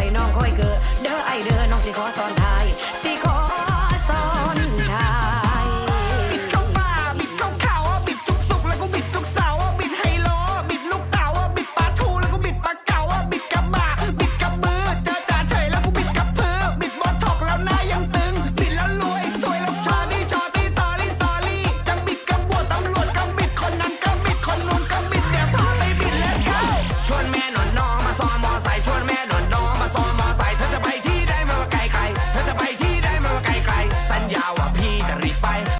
อยน้องค่อยเกิดเด้อไอเด้อน้องสิขอสอนทายสิขอสอนทายบิดท้องฟ้าบิดท้องเขาอ่บิดทุกสุกแล้วก็บิดทุกเสาร์บิดไฮโลอบิดลูกเต่าบิดปลาทูแล้วก็บิดปลาเก๋าบิดกระบะบิดกระเบือเจอจ่าเฉยแล้วก็บิดกระเพือบิดบอทอกแล้วหน้ายังตึงบิดแล้วรวยสวยแล้วชอตี่ชอตี่ซอรี่ซอรี่จับิดกระบวดตำรวจก็บิดคนนั้นก็บิดคนนู้นก็บิดเดี๋ยวพาไปบิด let's go ชวนแม่หน่อย นี้จะรีบไป